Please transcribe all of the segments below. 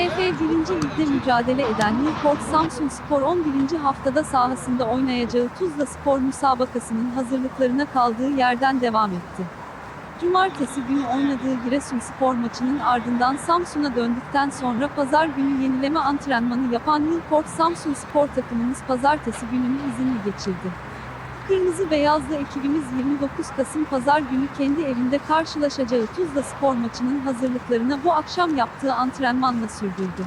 TFF 1. Lig'de mücadele eden Newport Samsun Spor 11. haftada sahasında oynayacağı Tuzla Spor müsabakasının hazırlıklarına kaldığı yerden devam etti. Cumartesi günü oynadığı Giresunspor maçının ardından Samsun'a döndükten sonra pazar günü yenileme antrenmanı yapan Newport Samsun Spor takımımız pazartesi gününü izinli geçirdi. Kırmızı Beyazlı ekibimiz 29 Kasım Pazar günü kendi evinde karşılaşacağı Tuzla Spor maçının hazırlıklarına bu akşam yaptığı antrenmanla sürdürdü.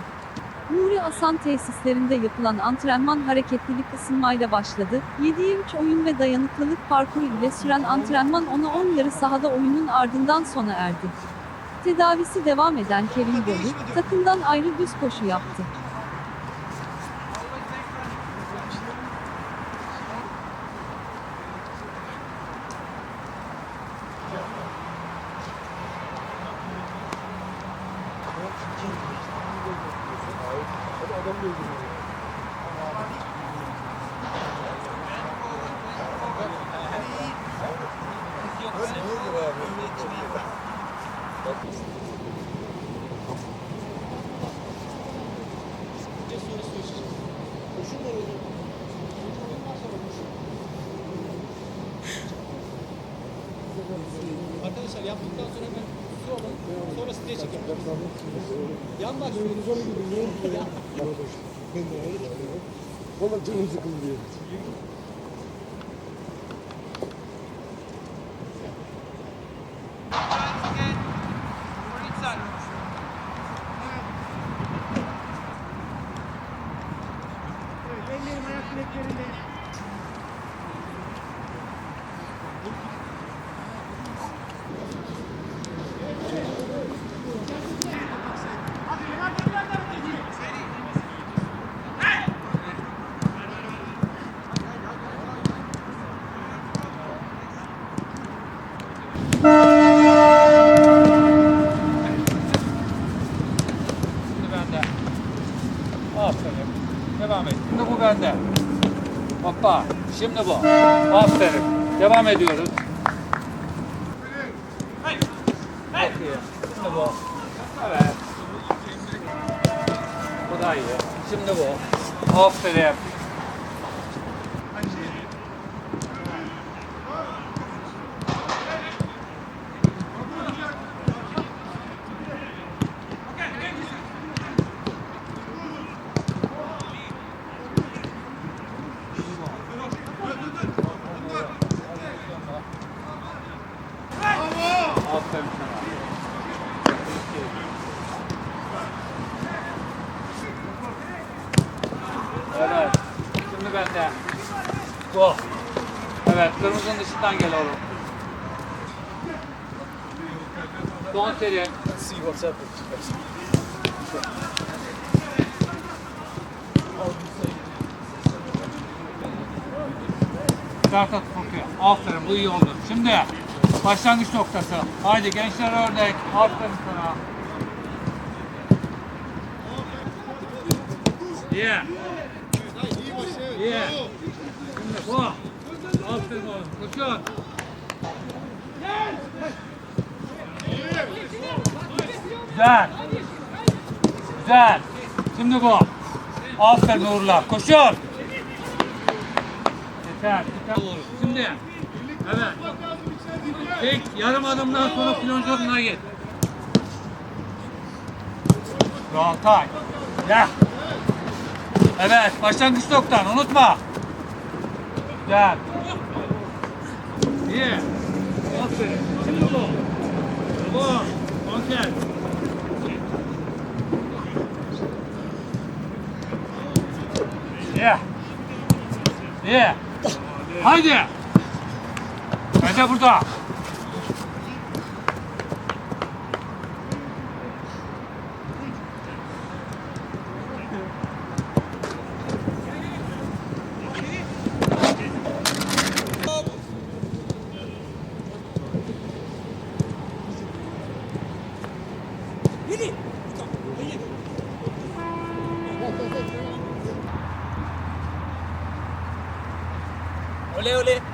Nuri Asan tesislerinde yapılan antrenman hareketlilik ısınmayla başladı. 7'ye 3 oyun ve dayanıklılık parkuru ile süren antrenman ona 10 yarı sahada oyunun ardından sona erdi. Tedavisi devam eden Kerim Bolu, takımdan ayrı düz koşu yaptı. Arkadaşlar yaptıktan sonra hemen su alın. Sonra siteye çekin. Yan başlıyoruz. Valla canım sıkıldı. Ellerim ayak bileklerinde. Şimdi bende. Aferin. Devam et. Şimdi bu bende. Hoppa. Şimdi bu. Aferin. Devam ediyoruz. Çok iyi. Şimdi bu. Evet. Bu da iyi. Şimdi bu. Aferin sana. Evet. Şimdi bende. Bu. Evet. Kırmızının dışından gel oğlum. Son seri. See what's happening. Starta tutuyor. Aferin bu iyi oldu. Şimdi başlangıç noktası. Haydi gençler ördek. Aferin sana. Yeah. Yeah. Bu. Aferin oğlum. Koşun. Güzel. Güzel. Şimdi bu. Aferin Uğurlar. Koşun. Yeter. yeter. Şimdi. Evet. Tek yarım adımdan sonra plonjörüne git. Altay. Gel. Evet. Başlangıç noktan. Unutma. Gel. İyi. Aferin. Şimdi bu. Bu. Konker. Yeah. Yeah. Haydi. Ben de burada. Ole ole.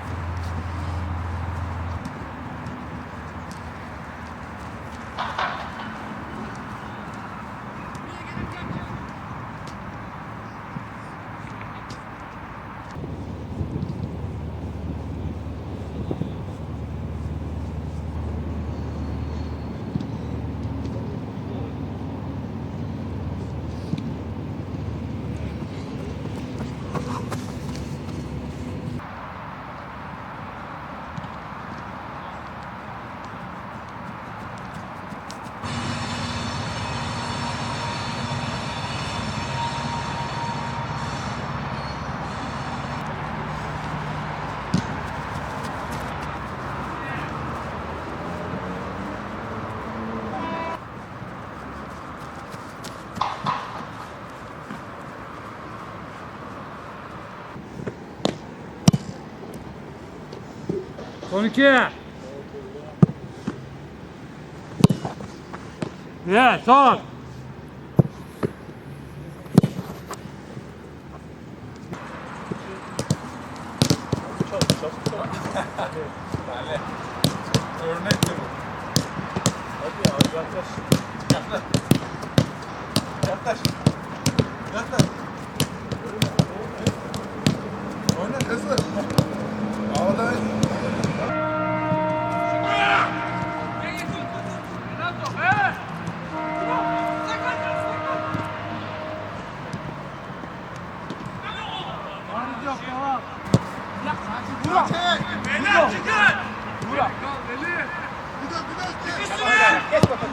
Son iki. Yeah, son. Örnek de bu. Hadi abi yaklaş. Yaklaş. Yaklaş. Yaklaş.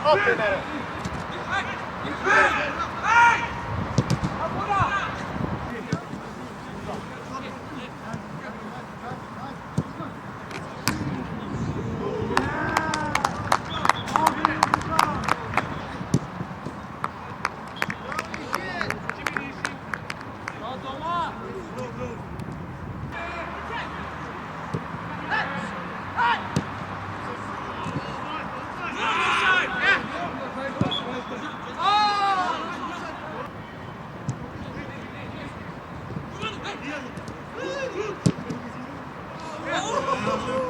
Aferin. Oh!